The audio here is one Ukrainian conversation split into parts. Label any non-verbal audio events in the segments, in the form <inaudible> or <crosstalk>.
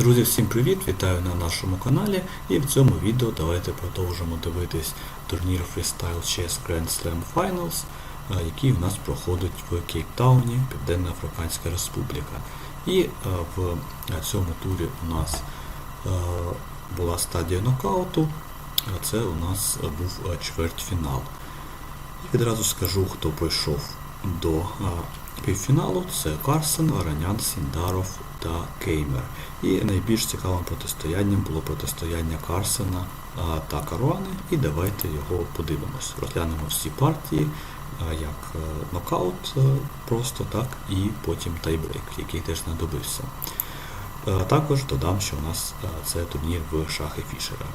Друзі, всім привіт! Вітаю на нашому каналі. І в цьому відео давайте продовжимо дивитись турнір Freestyle Chess Grand Slam Finals, е, який в нас проходить в Кейптауні, Південна Африканська Республіка. І е, в цьому турі у нас е, була стадія нокауту, а це у нас був чвертьфінал. І відразу скажу, хто пройшов до півфіналу. Це Карсен, Аранян, Сіндаров та Кеймер. І найбільш цікавим протистоянням було протистояння Карсена та Каруани. І давайте його подивимось. Розглянемо всі партії, як е, нокаут е, просто, так, і потім тайбрейк, який теж знадобився. Е, Також додам, що у нас це турнір в шахи Фішера.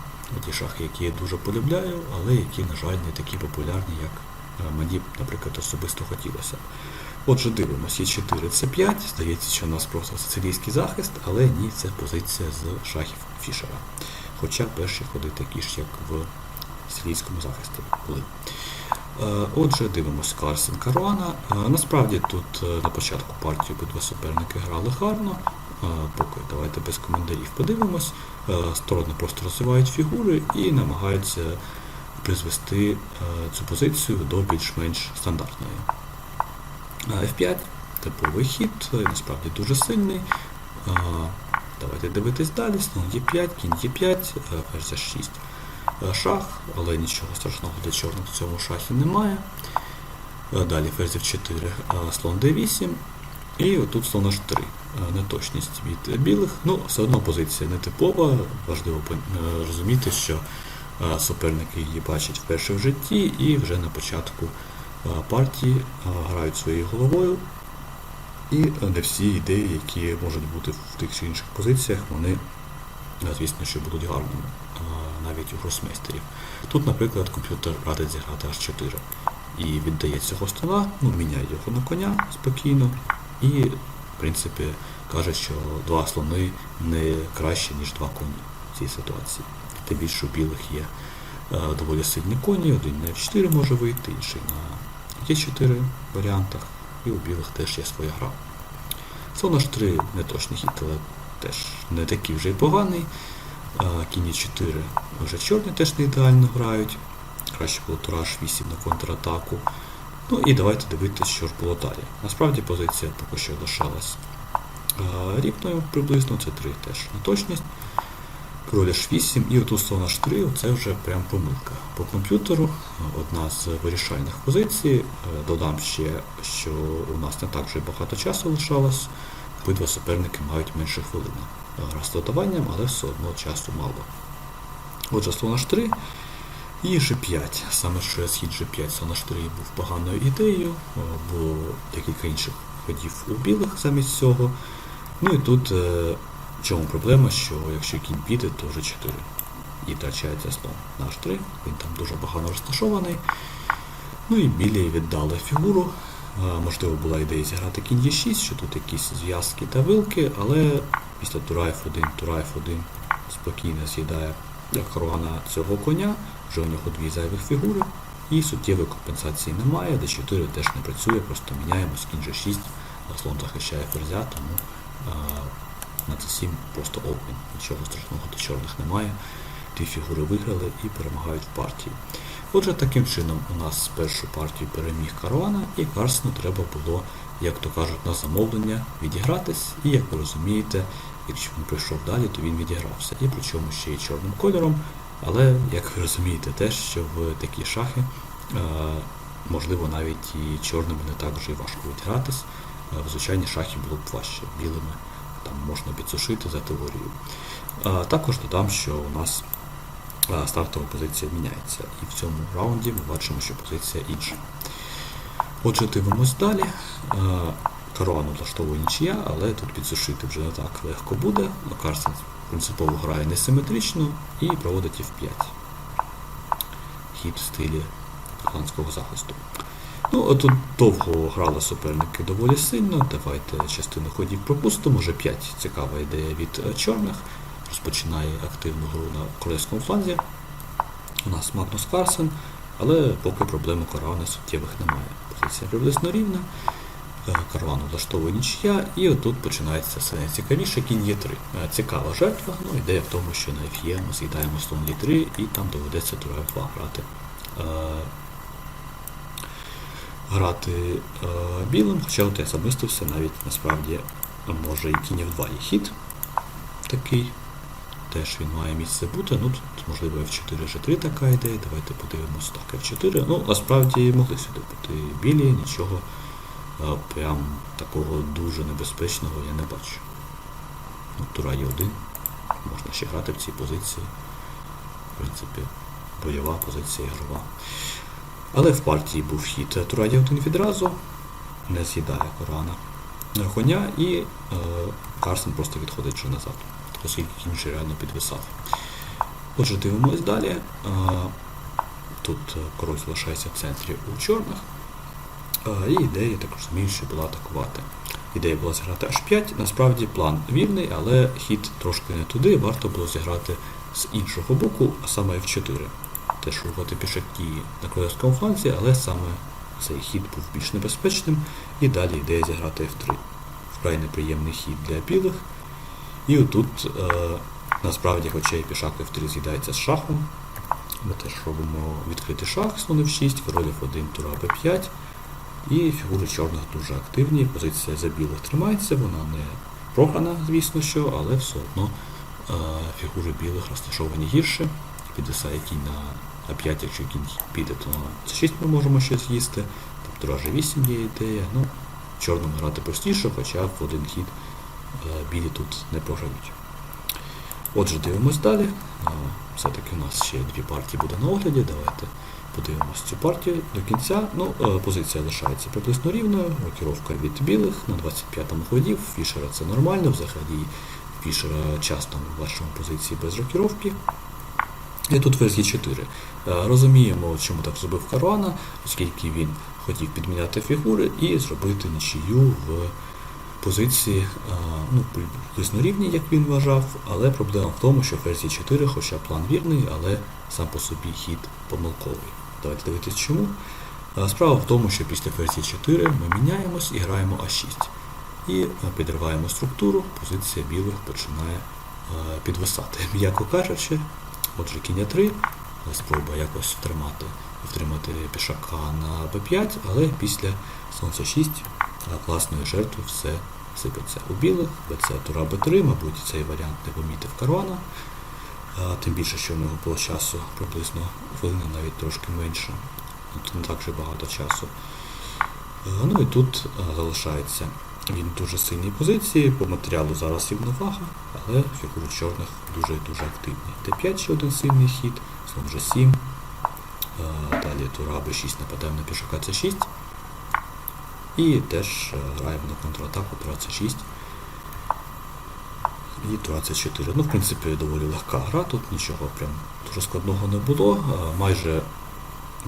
Ті шахи, які я дуже полюбляю, але які, на жаль, не такі популярні, як мені, наприклад, особисто хотілося. Отже, дивимося, є 4 це 5 Здається, що у нас просто сицилійський захист, але ні, це позиція з шахів Фішера. Хоча перші ходи такі ж, як в сицилійському захисті були. Е, Отже, дивимося Карсен Каруана. Е, Насправді тут е, на початку партії обидва суперники грали гарно. Поки давайте без коментарів подивимось. Сторони просто розвивають фігури і намагаються призвести цю позицію до більш-менш стандартної. Е, F5 типовий хід, е, насправді дуже сильний. Е, Давайте дивитись далі. Слон Е5, кінь Е5, е, ферзь H6 е, шах, але нічого страшного для чорних в цьому шахі немає. Далі ферзь F4, е, слон D8. І отут слон H3. Е, Неточність від білих. Ну, все одно позиція нетипова. Важливо е, розуміти, що суперники її бачать вперше в житті і вже на початку партії е, грають своєю головою. І е, не всі ідеї, які можуть бути в тих чи інших позиціях, вони, е, звісно, що будуть гарними, е, навіть у гросмейстерів. Тут, наприклад, комп'ютер радить зіграти H4 і віддає цього стола, ну, міняє його на коня спокійно, і, в принципі, каже, що два слони не краще, ніж два коні в цій ситуації. Тим більше у білих є е, доволі сильні коні, один на F4 може вийти, інший на Е4 варіантах, і у білих теж є своя гра. Слон H3 не точний хід, але теж не такий вже й поганий. А, Кінь 4 вже чорні теж не ідеально грають. Краще було Тураж 8 на контратаку. Ну і давайте дивитися, що ж було далі. Насправді позиція поки що лишалась рівною приблизно, це 3 теж на точність. H8 і отут слон H3, це вже прям помилка. По комп'ютеру одна з вирішальних позицій. Е, Додам ще, що у нас не так вже багато часу лишалось. Обидва суперники мають менше хвилини. Гра з додаванням, але все одно часу мало. Отже, слон H3 і G5. Саме що схід G5 слон H3 був поганою ідеєю, е, було декілька інших ходів у білих замість цього. Ну і тут е, в чому проблема, що якщо кінь піде, то вже 4. І втрачається слон на H3, він там дуже погано розташований. Ну і білі віддали фігуру. Можливо, була ідея зіграти кінь Е6, що тут якісь зв'язки та вилки, але після тура F1, тура F1 спокійно з'їдає Харуана цього коня, вже у нього дві зайвих фігури, і суттєвої компенсації немає, d4 теж не працює, просто міняємось. Кінь G6, а слон захищає ферзя, тому на c7 просто обмін. Нічого страшного до чорних немає. Дві фігури виграли і перемагають в партії. Отже, таким чином у нас першу партію переміг Каруана, і Карсену треба було, як то кажуть, на замовлення відігратись. І як ви розумієте, якщо він прийшов далі, то він відігрався. І причому ще й чорним кольором. Але, як ви розумієте, теж, що в такі шахи, е, можливо, навіть і чорними не так вже й важко відгратись. Е, В звичайні шахи було б важче білими там можна підсушити за теорією. Також додам, що у нас стартова позиція міняється. І в цьому раунді ми бачимо, що позиція інша. Отже, дивимось далі. Каруану влаштовує нічия, але тут підсушити вже не так легко буде. Карсен принципово грає несиметрично і проводить F5. Хід в стилі голландського захисту. Ну, тут довго грали суперники доволі сильно. Давайте частину ходів пропустимо. Може 5 цікава ідея від е, чорних. Розпочинає активну гру на корейському фланзі. У нас Магнус Карсен, але поки проблем у суттєвих немає. Позиція приблизно рівна. Е, Караван влаштовує нічия, і отут починається все найцікавіше. Кінь є 3. Цікава жертва. Ну, ідея в тому, що на F ми з'їдаємо слон лі 3 і там доведеться тура F2 грати. Е, Грати е, білим, хоча от я замислився, навіть насправді може і кінь F2 є хід такий. Теж він має місце бути. Ну, тут, можливо, F4 G3 така ідея. Давайте подивимось так, F4. Ну, насправді могли сюди бути білі, нічого а, прям такого дуже небезпечного я не бачу. Ну, Тура є один. Можна ще грати в цій позиції. В принципі, бойова позиція ігрова. Але в партії був хід Тура один відразу, не з'їдає Корана коня і е, Карсен просто відходить вже назад оскільки кінь вже реально підвисав. Отже, дивимось далі. Тут е, король залишається в центрі у чорних. І ідея, так розумію, що була атакувати. Ідея була зіграти H5. Насправді план вірний, але хід трошки не туди. Варто було зіграти з іншого боку, а саме F4. Теж рухати пішаки на королівському фланзі, але саме цей хід був більш небезпечним. І далі ідея зіграти F3. Вкрай неприємний хід для білих. І отут е, насправді, хоча і пішак F3 з'їдається з шахом, ми теж робимо відкритий шах, слон F6, король F1, тура B5. І фігури чорних дуже активні. Позиція за білих тримається, вона не програна, звісно що, але все одно е, фігури білих розташовані гірше. Підвисає кінь на А5, якщо кінь піде, то на С6 ми можемо щось з'їсти. Тобто тура G8 є ідея. Ну, Чорному грати простіше, хоча в один хід е, білі тут не програють. Отже, дивимось далі. Все-таки у нас ще дві партії буде на огляді. Давайте подивимось цю партію до кінця. Ну, е, Позиція лишається приблизно рівною, рокіровка від білих на 25-му ході. Фішера це нормально, взагалі Фішера часто ми бачимо позиції без рокіровки. І тут ферзь 4 Розуміємо, чому так зробив Каруана, оскільки він хотів підміняти фігури і зробити нічию в позиції ну, приблизно рівні, як він вважав, але проблема в тому, що ферзь 4 хоча план вірний, але сам по собі хід помилковий. Давайте дивитися чому. Справа в тому, що після ферзі 4 ми міняємось і граємо А6. І підриваємо структуру, позиція білих починає підвисати. М'яко кажучи, отже, кінь 3 спроба якось втримати втримати пішака на b5, але після сонця 6 класної жертви все сипеться. У білих, БЦ Тура Б3, мабуть, цей варіант не помітив Карвана. Тим більше, що в нього було часу приблизно хвилина, навіть трошки менше. Тут не так же багато часу. Ну і тут залишається він в дуже сильній позиції, по матеріалу зараз рівновага, але фігури чорних дуже дуже активні. Т5 ще один сильний хід, слон G7. Далі тура Б6 нападаємо на пішака С6. І теж граємо на контратаку тура С6. І тура С4. Ну, в принципі, доволі легка гра, тут нічого прям дуже складного не було. Майже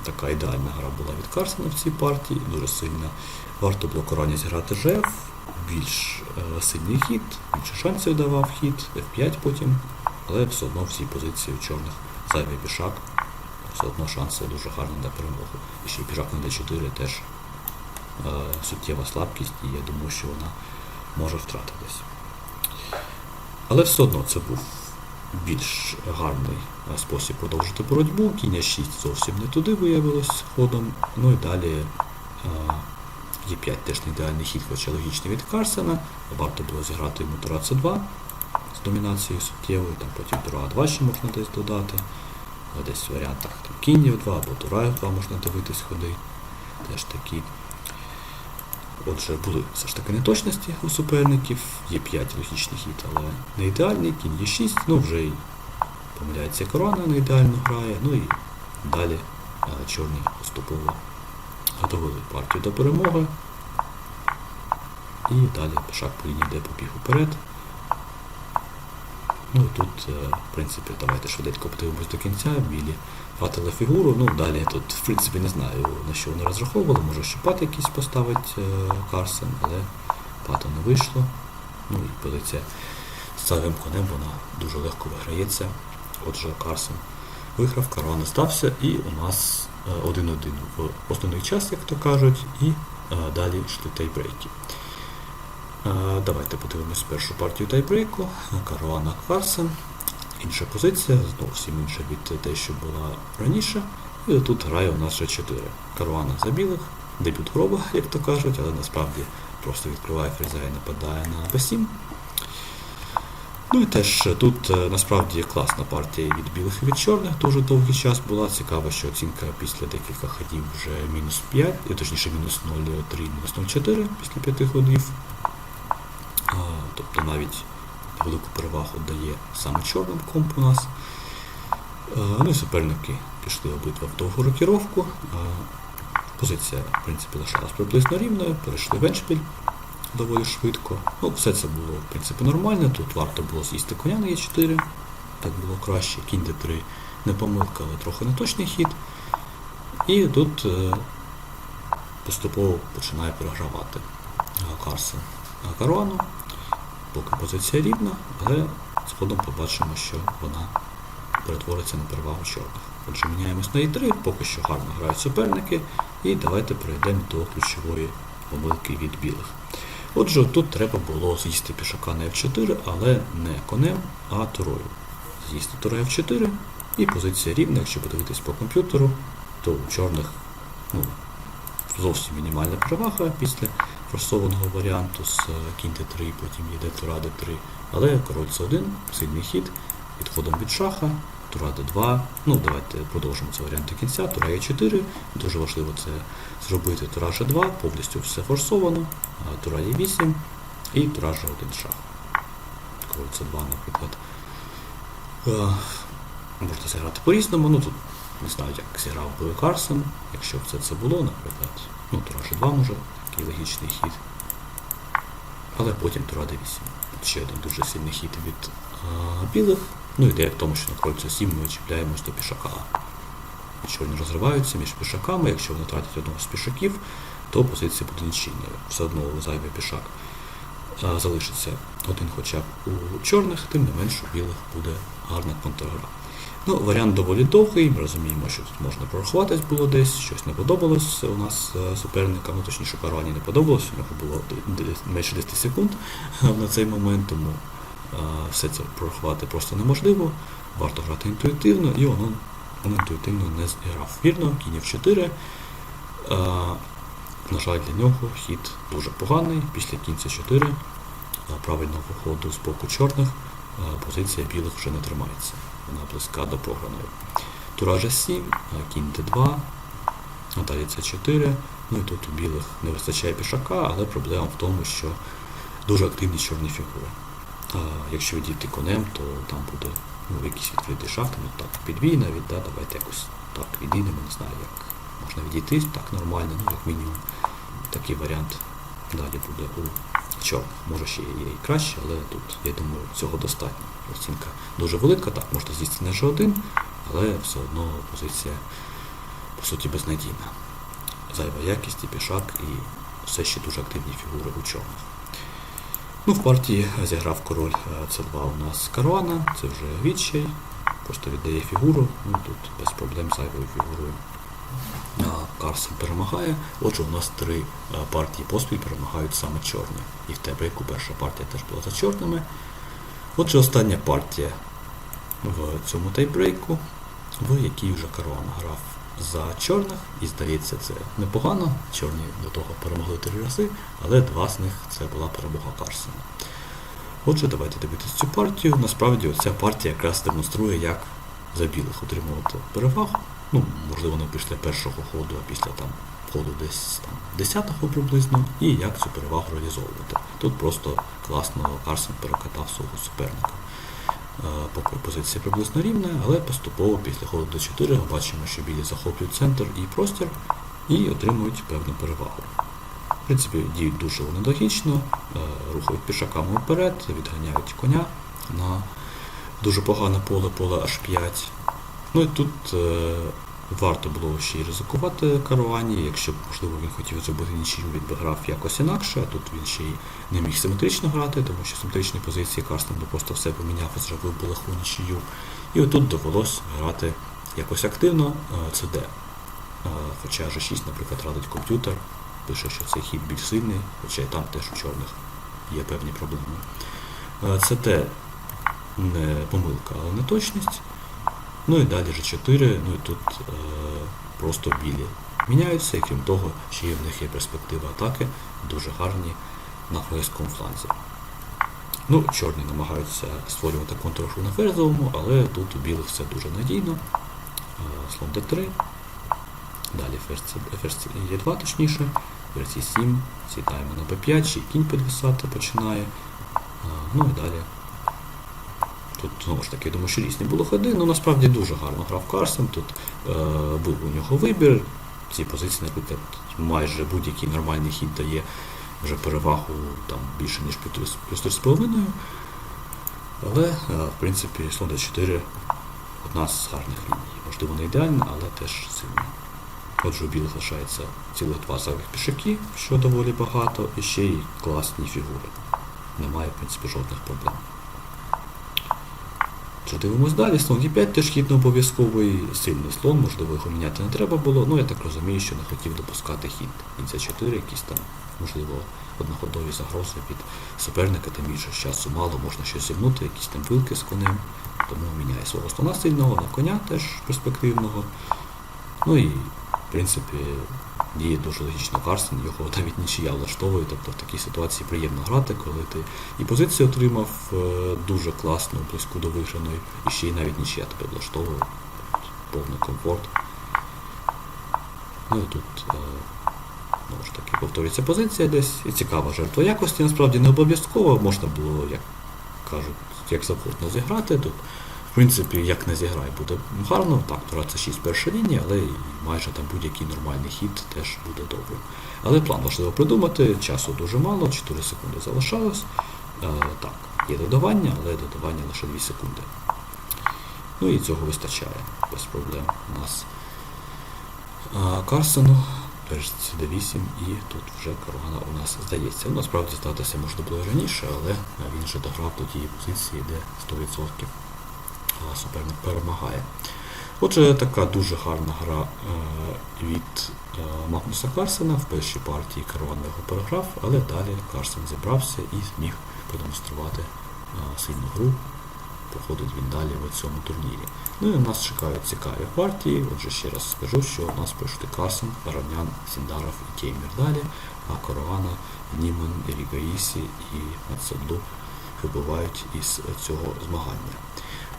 така ідеальна гра була від Карсена в цій партії, дуже сильна. Варто було Корані зіграти ЖФ, більш сильний хід, більше шансів давав хід, F5 потім, але все одно всі позиції у чорних зайвий пішак все одно шанси дуже гарні на перемогу. І ще піжак на d4 теж е, суттєва слабкість, і я думаю, що вона може втратитись. Але все одно це був більш гарний е, спосіб продовжити боротьбу. Кінь 6 зовсім не туди виявилось ходом. Ну і далі е, Е5 теж не ідеальний хід, хоча логічний від Карсена. Варто було зіграти йому тура С2 з домінацією суттєвою, там потім тура А2 ще можна десь додати десь в варіантах там, кінів 2 або тураїв 2 можна дивитись ходи. Теж такі. Отже, були все ж таки неточності у суперників, є 5 логічний хід, але не ідеальний, кінь є 6, ну вже й помиляється корона, не ідеально грає, ну і далі чорні поступово готовили партію до перемоги. І далі пішак по лінії йде побіг уперед. Ну тут, е, в принципі, давайте швиденько подивимось до кінця, білі втратили фігуру. Ну, далі тут, в принципі, не знаю, на що вони розраховували, може ще пат якийсь поставить е, Карсен, але пата не вийшло. Ну і позиція з царем конем вона дуже легко виграється. Отже, Карсен виграв, Карван остався, і у нас 1-1 в основний час, як то кажуть, і е, далі йшли тайбрейки. Е, Давайте подивимось першу партію тайбрейку. Каруана Карсен. Інша позиція, зовсім інша від те, що була раніше. І тут грає у нас ще 4. Каруана за білих, дебют гроба, як то кажуть, але насправді просто відкриває фріза і нападає на B7. Ну і теж тут е, насправді класна партія від білих і від чорних дуже довгий час була. Цікаво, що оцінка після декілька ходів вже мінус 5, е, точніше мінус 0,3, мінус 0,4 після 5 ходів. Тобто навіть велику перевагу дає саме чорним комп у нас. Ну і суперники пішли обидва в довгу рокіровку. Позиція, в принципі, лишалась приблизно рівною, перейшли в еншпіль доволі швидко. Ну, все це було, в принципі, нормально. Тут варто було з'їсти коня на Е4. Так було краще. Кінь Д3 не помилка, але трохи неточний хід. І тут е, поступово починає перегравати е, Карсен е, Каруану. Поки позиція рівна, але згодом побачимо, що вона перетвориться на перевагу чорних. Отже, міняємось на І3, поки що гарно грають суперники. І давайте перейдемо до ключової помилки від білих. Отже, тут треба було з'їсти пішака на F4, але не конем, а турою. З'їсти тура F4 і позиція рівна, якщо подивитись по комп'ютеру, то у чорних ну, зовсім мінімальна перевага після форсованого варіанту з е, кінь Д3, потім йде тура Д3. Але король С1, сильний хід, відходом від шаха, тура Д2. Ну, давайте продовжимо цей варіант до кінця. Тура Е4. Дуже важливо це зробити тура Ж2, повністю все форсовано, тура Е8 і тура Ж1 шах. Король С2, наприклад. Е, Можна зіграти по-різному. Ну тут не знаю, як зіграв би Карсон, якщо б це це було, наприклад. Ну, тура Ж2 може, такий логічний хід. Але потім тура Д8. Ще один дуже сильний хід від а, білих. Ну, ідея в тому, що на кольцо 7 ми чіпляємось до пішака. Чорні розриваються між пішаками, якщо вони тратять одного з пішаків, то позиція буде нічийною. Все одно зайвий пішак а, залишиться один хоча б у чорних, тим не менш у білих буде гарна контргра. Ну, варіант доволі довгий, ми розуміємо, що тут можна прорахуватись було десь, щось не подобалось у нас е, суперникам, ну точніше Карані не подобалось, у нього було менше 10 секунд на цей момент, тому е, все це прорахувати просто неможливо. Варто грати інтуїтивно, і воно інтуїтивно не зіграв. Вірно, кінь F4. Е, на жаль, для нього хід дуже поганий. Після кінь C4 е, правильного ходу з боку чорних е, позиція білих вже не тримається. Вона близька до програної. Тура G7, е, кінь D2, а далі C4. Ну і тут у білих не вистачає пішака, але проблема в тому, що дуже активні чорні фігури. А якщо відійти конем, то там буде ну, якийсь відкритий шах, ну так, підвій навіть, да, давайте якось так відійдемо, не знаю, як можна відійти так нормально, ну як мінімум. Такий варіант далі буде у чорних. Може ще є і краще, але тут, я думаю, цього достатньо. Оцінка дуже велика, так, можна з'їсти не G1, але все одно позиція по суті безнадійна. Зайва якість і пішак, і все ще дуже активні фігури у чорних. Ну, в партії зіграв король е, С2 у нас Каруана, це вже відчай, просто віддає фігуру, ну тут без проблем зайвою фігурою. А, Карсен перемагає. Отже, у нас три е, партії поспіль перемагають саме чорні. І в тайбрейку перша партія теж була за чорними. Отже, остання партія в цьому тайбрейку, в якій вже Каруана грав за чорних, і здається, це непогано. Чорні до того перемогли три рази, але два з них це була перемога Карсена. Отже, давайте дивитися цю партію. Насправді ця партія якраз демонструє, як за білих отримувати перевагу. Ну, можливо, не після першого ходу, а після там ходу десь там 10-го приблизно, і як цю перевагу реалізовувати. Тут просто класно Карсен перекатав свого суперника. Е, Поки позиція приблизно рівна, але поступово після ходу до 4 ми бачимо, що білі захоплюють центр і простір і отримують певну перевагу. В принципі, діють дуже логічно, е, рухають пішаками вперед, відганяють коня на дуже погане поле, поле H5. Ну і тут е, варто було ще й ризикувати Каруані, якщо б, можливо, він хотів зробити нічию, він би грав якось інакше, а тут він ще й не міг симетрично грати, тому що симетричні позиції Карстен би просто все поміняв і зробив би легку нічию. І отут довелось грати якось активно е, CD. Е, Хоча G6, наприклад, радить комп'ютер, пише, що цей хід більш сильний, хоча і там теж у чорних є певні проблеми. Е, Це те не помилка, але не точність. Ну і далі G4, ну і тут е, просто білі міняються, і крім того, ще й в них є перспектива атаки, дуже гарні на фрейському фланзі. Ну, чорні намагаються створювати контрушу на ферзовому, але тут у білих все дуже надійно. Е, Слон d3. Далі ферзь ферзь Е2 точніше, ферзь Е7, сідаємо на b5, ще кінь підвисати починає. А, Ну і далі. Тут знову ж таки, я думаю, що різні було ходи, ну насправді дуже гарно грав Карсен. Тут е, був у нього вибір. Ці позиції, наприклад, майже будь-який нормальний хід дає вже перевагу там, більше, ніж плюс 3,5. Але, е, в принципі, слон d4 одна з гарних ліній. Можливо, не ідеальна, але теж сильна. Отже, у білих лишається цілих два зайвих пішаки, що доволі багато, і ще й класні фігури. Немає, в принципі, жодних проблем. Що дивимось далі, слон d5 теж хід не обов'язковий, сильний слон, можливо, його міняти не треба було, ну я так розумію, що не хотів допускати хід. c 4 якісь там, можливо, одноходові загрози від суперника, тим більше часу мало, можна щось зігнути, якісь там вилки з конем, тому міняє свого слона сильного, на коня теж перспективного. Ну і, в принципі, діє дуже логічно Карсен, його <laughs> навіть нічия влаштовує, тобто в такій ситуації приємно грати, коли ти і позицію отримав е, дуже класну, близьку до виграної, і ще й навіть нічия тебе влаштовує, повний комфорт. Ну і тут е, знову ж таки повторюється позиція десь, і цікава жертва якості, насправді не обов'язково, можна було, як кажуть, як завгодно зіграти. Тут, принципі, як не зіграй, буде гарно. Так, тура це 6 перша лінія, але майже там будь-який нормальний хід теж буде добрим. Але план важливо придумати, часу дуже мало, 4 секунди залишалось. Е, так, є додавання, але додавання лише 2 секунди. Ну і цього вистачає без проблем у нас. А, Карсену, перш d8 і тут вже корона у нас здається. Ну, насправді здатися можна було раніше, але він вже дограв до тієї позиції, де 100% а, суперник перемагає. Отже, така дуже гарна гра е, від е, Магнуса Карсена. В першій партії Карван його переграв, але далі Карсен зібрався і зміг продемонструвати е, сильну гру. Проходить він далі в цьому турнірі. Ну і нас чекають цікаві партії. Отже, ще раз скажу, що у нас прийшли Карсен, Баранян, Сіндаров і Кеймір далі, а Корована, Німан, Рігаїсі і Мацаду вибувають із цього змагання.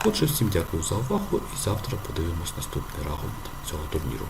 Отже, всім дякую за увагу і завтра подивимось наступний раунд цього турніру.